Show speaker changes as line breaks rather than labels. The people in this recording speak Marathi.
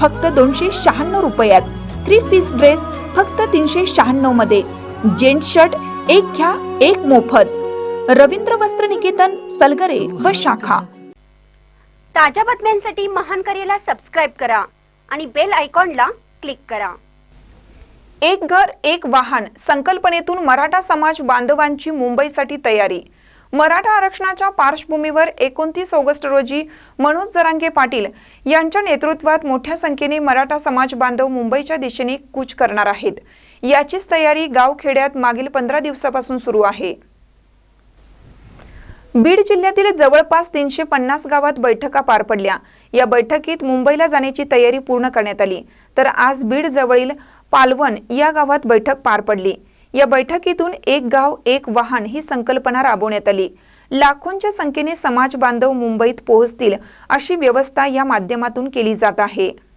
फक्त दोनशे शहाण्णव रुपयात. थ्री पीस ड्रेस फक्त तीनशे शहाण्णवमध्ये. जेंट्स शर्ट एक घ्या एक मोफत. रवींद्र वस्त्र निकेतन सलगरे व शाखा.
ताज्या बातम्यांसाठी महान करेला सबस्क्राईब करा आणि बेल आयकॉनला क्लिक करा.
एक घर एक वाहन संकल्पनेतून मराठा समाज बांधवांची मुंबईसाठी तयारी. मराठा आरक्षणाच्या पार्श्वभूमीवर एकोणतीस ऑगस्ट रोजी मनोज जरांगे पाटील यांच्या नेतृत्वात मोठ्या संख्येने मराठा समाज बांधव मुंबईच्या दिशेने कूच करणार आहेत. याचीच तयारी गावखेड्यात मागील पंधरा दिवसापासून सुरू आहे. बीड जिल्ह्यातील जवळपास तीनशे पन्नास गावात बैठका पार पडल्या. या बैठकीत मुंबईला जाण्याची तयारी पूर्ण करण्यात आली. तर आज बीड जवळील पालवण या गावात बैठक पार पडली. या बैठकीतून एक गाव एक वाहन ही संकल्पना राबवण्यात आली. लाखोंच्या संख्येने समाज बांधव मुंबईत पोहोचतील अशी व्यवस्था या माध्यमातून केली जात आहे.